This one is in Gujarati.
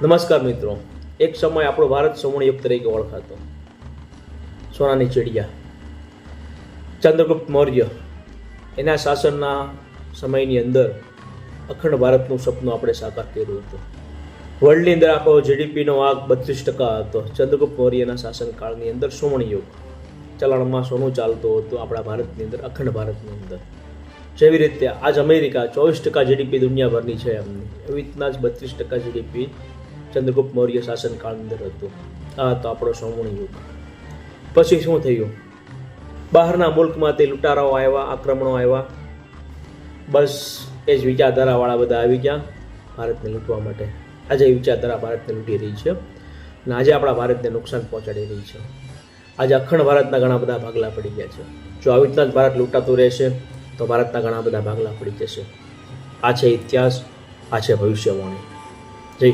નમસ્કાર મિત્રો. એક સમય આપણો ભારત સુવર્ણયુગ તરીકે ઓળખાતો. સોનાની ચિડિયા, ચંદ્રગુપ્ત મૌર્ય, એના શાસનના સમયની અંદર અખંડ ભારતનું સપનું આપણે સાકાર કર્યું હતું. વર્લ્ડની અંદર આપણો જીડીપીનો આંક બત્રીસ ટકા હતો. ચંદ્રગુપ્ત મૌર્યના શાસનકાળની અંદર સુવર્ણયુગ ચલણમાં સોનું ચાલતું હતું આપણા ભારતની અંદર, અખંડ ભારતની અંદર. જેવી રીતે આજ અમેરિકા ચોવીસ ટકા જીડીપી દુનિયાભરની છે એમની. એવી રીતના જ બત્રીસ ટકા જીડીપી ચંદ્રગુપ્ત મૌર્ય શાસનકાળ અંદર હતું. આ હતો આપણો સોમણી યુગ. પછી શું થયું? બહારના મુલ્કમાંથી લૂંટારાઓ આવ્યા, આક્રમણો આવ્યા. બસ એ જ વિચારધારાવાળા બધા આવી ગયા ભારતને લૂંટવા માટે. આજે વિચારધારા ભારતને લૂંટી રહી છે અને આજે આપણા ભારતને નુકસાન પહોંચાડી રહી છે. આજે અખંડ ભારતના ઘણા બધા ભાગલા પડી ગયા છે. જો આવી રીતના જ ભારત લૂંટાતું રહેશે, તો ભારતના ઘણા બધા ભાગલા પડી જશે. આ છે ઇતિહાસ, આ છે ભવિષ્યવાણી. જય શ્રી